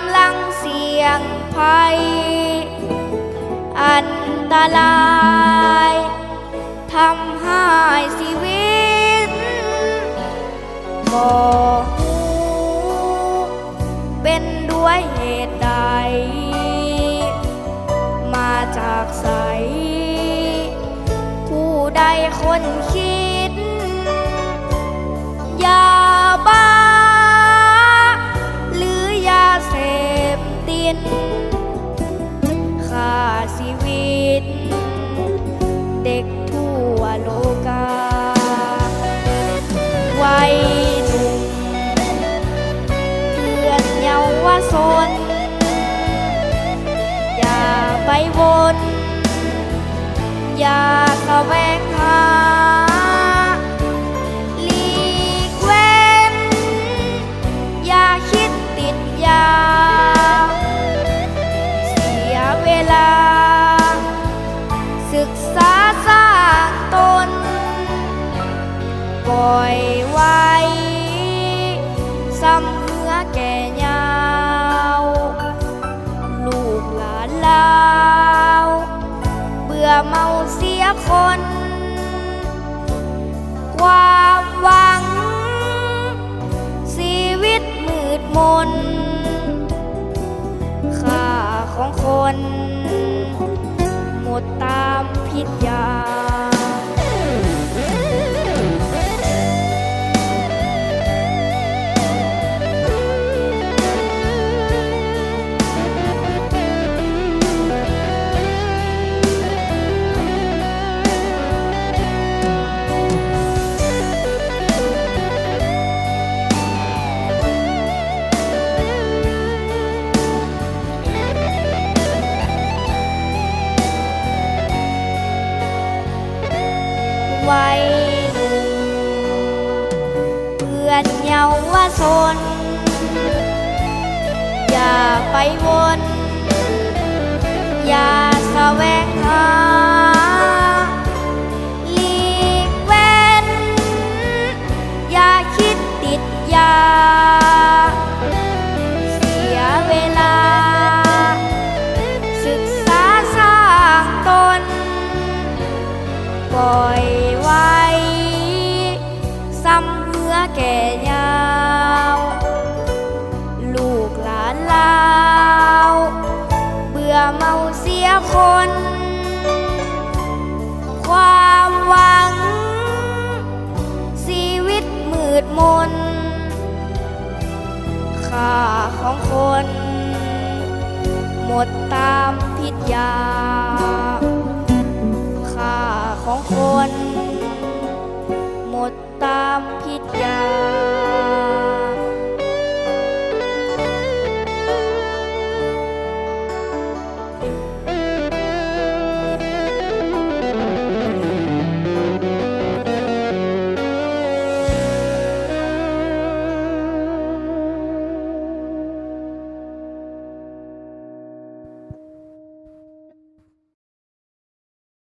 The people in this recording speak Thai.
ำลังเสี่ยงภัย อันตรายทำให้ชีวิตบ่ฮู้เป็นด้วยเหตุใด มาจากใสผู้ใดคนคิด ชีวิต เด็กทั่วโลกาวัยหนุ่มเพื่อนเยาวชนอย่าไปวนอย่า อยไว้ซ้ำเหือแก่ยาว ลูกหลานลาว เบื่อเมาเสียคน ความหวัง ชีวิตมืดมน ค่าของคน หมดตามพิษยา วัยหนุ่มเพื่อนเยาวชนอย่าไปวน อย่าแสวงหา ดมน ค่าของคน หมดตามพิษย